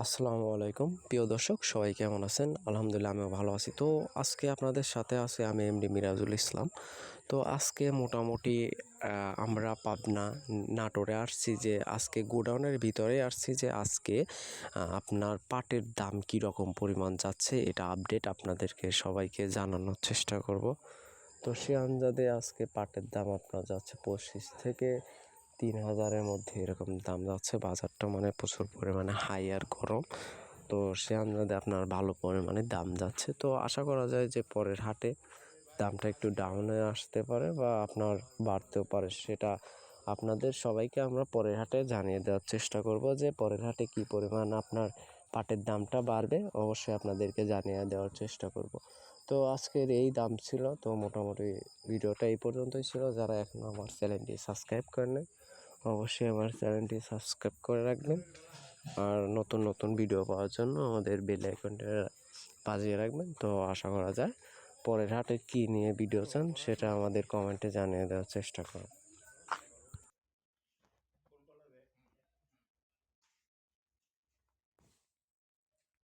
আসসালামু আলাইকুম। প্রিয় দর্শক, সবাই কেমন আছেন? আলহামদুলিল্লাহ, আমিও ভালো আছি। তো আজকে আপনাদের সাথে আছে আমি এমডি মিরাজুল ইসলাম। তো আজকে মোটামুটি আমরা পাবনা নাটোরে আসছি যে, আজকে গোডাউনের ভিতরে আসছি যে, আজকে আপনার পাটের দাম কি রকম পরিমাণ যাচ্ছে এটা আপডেট আপনাদেরকে সবাইকে জানানোর চেষ্টা করব। তো সে আন্দাজে আজকে পাটের দাম আপনার যাচ্ছে পঁচিশ থেকে তিন হাজারের মধ্যে এরকম দাম যাচ্ছে। বাজারটা মানে প্রচুর পরিমাণে হাই আর গরম। তো সে আন্দাজে আপনার ভালো পরিমাণে দাম যাচ্ছে। তো আশা করা যায় যে পরের হাটে দামটা একটু ডাউনে আসতে পারে বা আপনার বাড়তেও পারে। সেটা আপনাদের সবাইকে আমরা পরের হাটে জানিয়ে দেওয়ার চেষ্টা করব যে পরের হাটে কি পরিমাণ আপনার পাটের দামটা বাড়বে। অবশ্যই আপনাদেরকে জানিয়ে দেওয়ার চেষ্টা করব। তো আজকের এই দাম ছিল। তো মোটামুটি ভিডিওটা এই পর্যন্তই ছিল। যারা এখনও আমার চ্যানেলটি সাবস্ক্রাইব করেন অবশ্যই আমার চ্যানেলটি সাবস্ক্রাইব করে রাখবেন। আর নতুন নতুন ভিডিও পাওয়ার জন্য আমাদের বেল আইকনটা বাজিয়ে রাখবেন। তো আশা করা যায়, পরের হাটে কী নিয়ে ভিডিও চান সেটা আমাদের কমেন্টে জানিয়ে দেওয়ার চেষ্টা করুন